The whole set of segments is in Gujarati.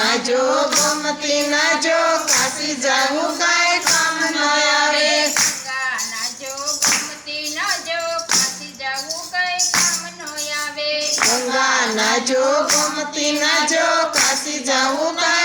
ના જો ગમતી ના જો કાશી જાવું કાય કામ ન આવે. ના જો ગમતી ના જો કાશી જાવું કાય કામ ન આવે. ગંગા ના જો ગમતી ના જો કાશી જાવું કાય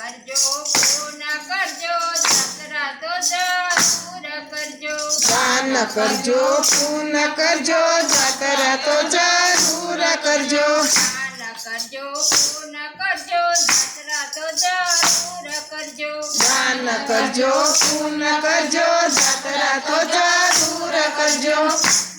कर जो पून कर जो जतरा तो ज़रूर कर जो दान कर जो पून कर जो जतरा तो ज़रूर कर जो दान कर जो पून कर जो जतरा तो ज़रूर कर कर जो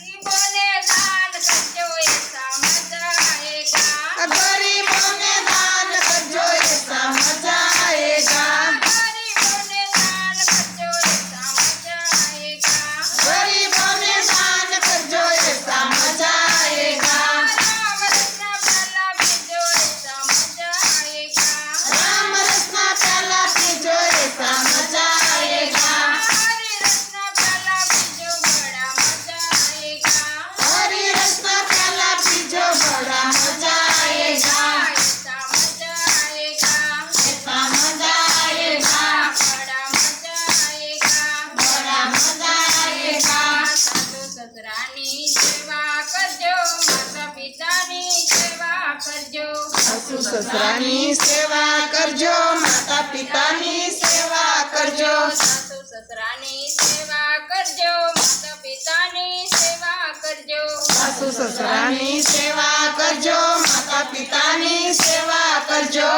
કરજો સાસુ સસરાની સેવા કરજો માતા પિતાની સેવા કરજો સાસુ સસરાની સેવા કરજો માતા પિતાની સેવા કરજો સાસુ સસરાની સેવા કરજો માતા પિતાની સેવા કરજો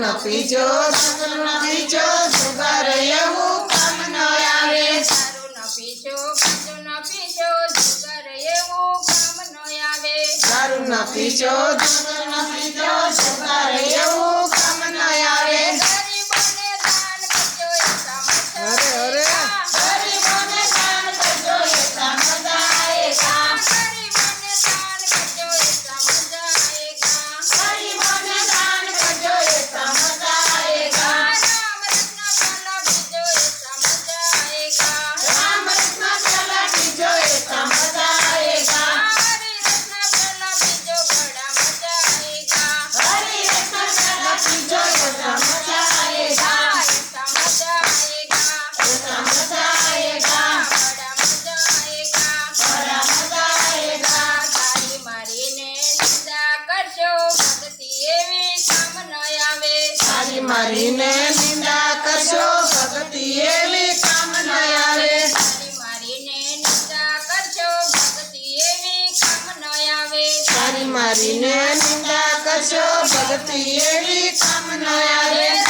ન પીજો સારું ન પીજો જુગાર એવું કામ ન આવે સારું ન પીજો સારું ન પીજો જુગાર એવું કામ ન આવે સારું ન પીજો સારું ન પીજો જુગાર એવું મારીને નિંદા કરશો ભક્તિ એવી કામ ન આવે. મારીને નિંદા કરશો ભક્તિ એવી કામ ન આવે.